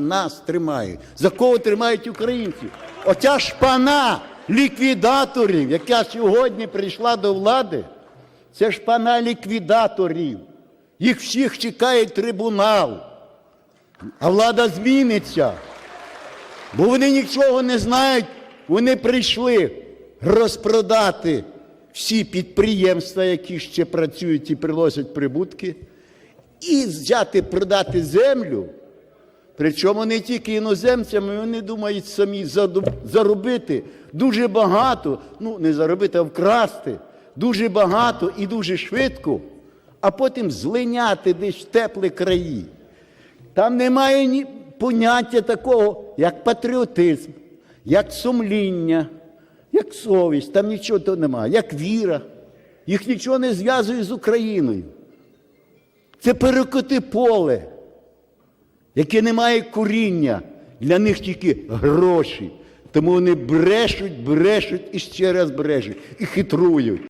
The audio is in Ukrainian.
нас тримають. За кого тримають українців? Оця шпана ліквідаторів, яка сьогодні прийшла до влади, це шпана ліквідаторів. Їх всіх чекає трибунал. А влада зміниться. Бо вони нічого не знають, вони прийшли розпродати всі підприємства, які ще працюють і приносять прибутки, і взяти продати землю. Причому не тільки іноземцями, вони думають самі заробити дуже багато, ну не заробити, а вкрасти дуже багато і дуже швидко, а потім злиняти десь в теплі краї. Там немає ні поняття такого, як патріотизм, як сумління, як совість, там нічого того немає, як віра. Їх нічого не зв'язує з Україною. Це перекоти поле, яке не має коріння, для них тільки гроші. Тому вони брешуть, брешуть і ще раз брешуть і хитрують.